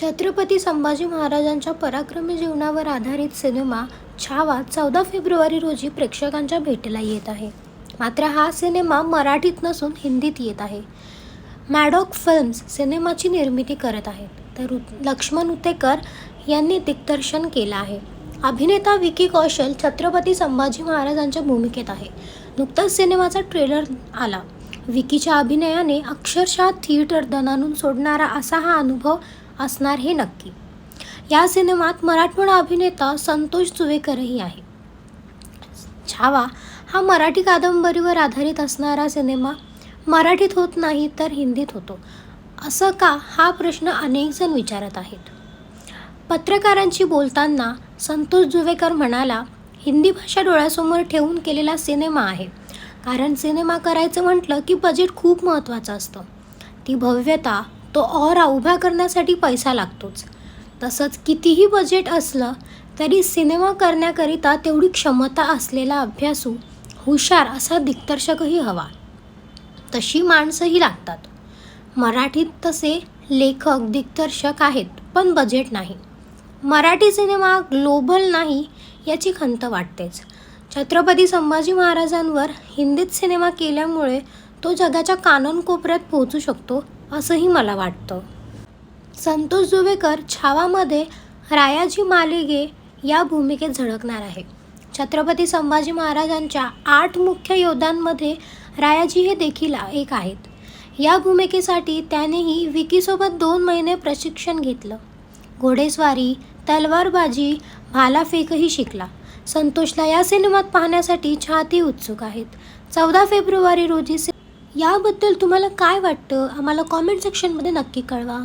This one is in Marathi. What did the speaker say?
छत्रपती संभाजी महाराजांच्या पराक्रमी जीवनावर आधारित सिनेमा छावा चौदा फेब्रुवारी रोजी प्रेक्षकांच्या भेटीला येत आहे. मात्र हा सिनेमा मराठीत नसून हिंदीत येत आहे. मॅडॉक फिल्म्स सिनेमाची निर्मिती करत आहेत. तर लक्ष्मण उतेकर यांनी दिग्दर्शन केलं आहे. अभिनेता विकी कौशल छत्रपती संभाजी महाराजांच्या भूमिकेत आहे. नुकताच सिनेमाचा ट्रेलर आला. विकीच्या अभिनयाने अक्षरशः थिएटर दणानून सोडणारा असा हा अनुभव असणार हे नक्की. या सिनेमात मराठमोळा अभिनेता संतोष जुवेकरही आहे. छावा हा मराठी कादंबरीवर आधारित असणारा सिनेमा मराठीत होत नाही तर हिंदीत होतो. असं का? हा प्रश्न अनेकजण विचारत आहेत. पत्रकारांशी बोलताना संतोष जुवेकर म्हणाला हिंदी भाषा डोळ्यासमोर ठेवून केलेला सिनेमा आहे. कारण सिनेमा करायचं म्हटलं की बजेट खूप महत्त्वाचं असतं. ती भव्यता तो ऑरा उभा करण्यासाठी पैसा लागतोच. तसंच कितीही बजेट असलं तरी सिनेमा करण्याकरिता तेवढी क्षमता असलेला अभ्यासू हुशार असा दिग्दर्शकही हवा. तशी माणसंही लागतात. मराठीत तसे लेखक दिग्दर्शक आहेत पण बजेट नाही. मराठी सिनेमा ग्लोबल नाही याची खंत वाटतेच. छत्रपती संभाजी महाराजांवर हिंदीत सिनेमा केल्यामुळे तो जगाच्या काननकोपऱ्यात पोहोचू शकतो असंही मला वाटतं. संतोष जुवेकर छावामध्ये रायाजी मालिगे या भूमिकेत झळकणार आहे. छत्रपती संभाजी महाराजांच्या आठ मुख्य योद्ध्यांमध्ये रायाजी हे देखील एक आहेत. या भूमिकेसाठी त्यानेही विकीसोबत दोन महिने प्रशिक्षण घेतलं. घोडेस्वारी तलवारबाजी भालाफेकही शिकला. संतोषला या सिनेमात पाहण्यासाठी चाहती उत्सुक आहेत. चौदा फेब्रुवारी रोजी याबद्दल तुम्हाला काय वाटतं? आम्हाला कॉमेंट सेक्शनमध्ये नक्की कळवा.